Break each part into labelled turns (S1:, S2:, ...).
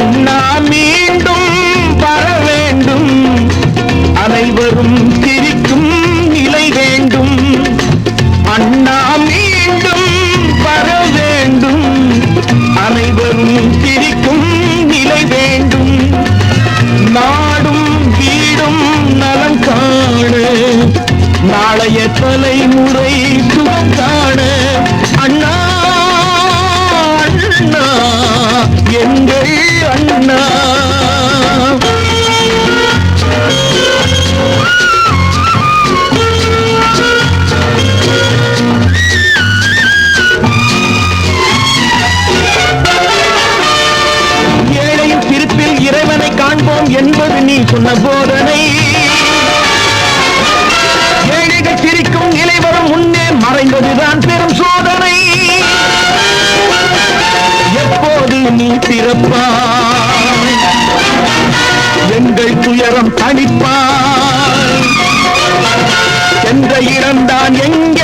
S1: அண்ணா மீண்டும் வர வேண்டும். அனைவரும் சிரிக்கும் நிலை வேண்டும். அண்ணா மீண்டும் வர வேண்டும். அனைவரும் சிரிக்கும் நிலை வேண்டும். நாடும் வீடும் நலம் காண நாளைய தலைமுறை சுகம் காண. அண்ணா அண்ணா எங்கள் என்பது நீ சொன்ன போதனை. ஏழைகள் சிரிக்கும் இளைவரும் முன்னே மறைந்ததுதான் பெரும் சோதனை. எப்போது நீ பிறப்பா எங்கள் துயரம் தணிப்பாய்? என்ற இடம்தான் எங்கே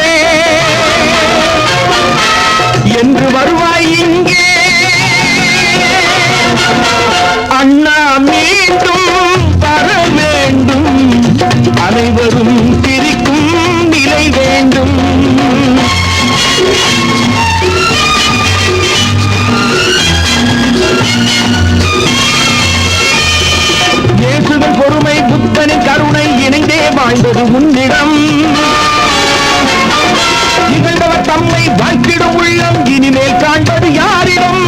S1: தம்மை உள்ளம் இனிமேல் காண்பது யாரிடம்?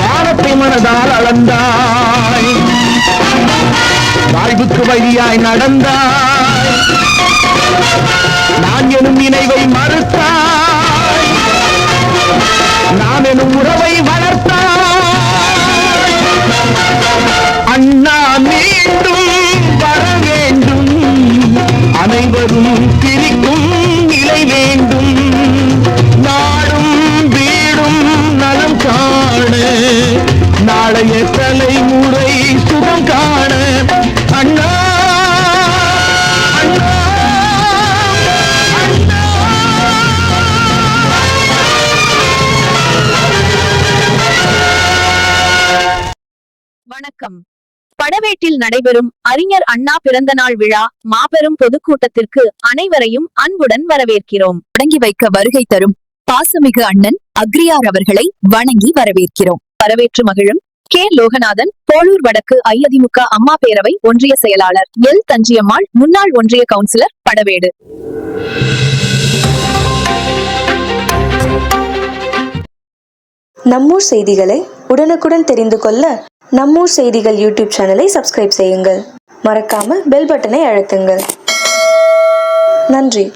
S1: வானத்தை மனதால் அளந்தாய். வாழ்வுக்கு வழியாய் நடந்தாய். நான் எனும் நினைவு நாளைய தலைமுறை சுகம் காண. அண்ணா அண்ணா அண்ணா
S2: வணக்கம். படவேட்டில் நடைபெறும் அறிஞர் அண்ணா பிறந்தநாள் விழா மாபெரும் பொதுக்கூட்டத்திற்கு அனைவரையும் அன்புடன் வரவேற்கிறோம்.
S3: தொடங்கி வைக்க வருகை தரும் பாசமிகு அண்ணன் அக்ரியார் அவர்களை வணங்கி வரவேற்கிறோம்.
S2: வரவேற்று மகிழும் கே. லோகநாதன் போளூர் வடக்கு ஐஅதிமுக அம்மா பேரவை ஒன்றிய செயலாளர் எல். தஞ்சியம்மாள் முன்னாள் ஒன்றிய கவுன்சிலர் படவேடு.
S4: நம்மூர் செய்திகளை உடனுக்குடன் தெரிந்து கொள்ள நம்மூர் செய்திகள் யூடியூப் சேனலை சப்ஸ்கிரைப் செய்யுங்கள். மறக்காம பெல் பட்டனை அழுத்துங்கள். நன்றி.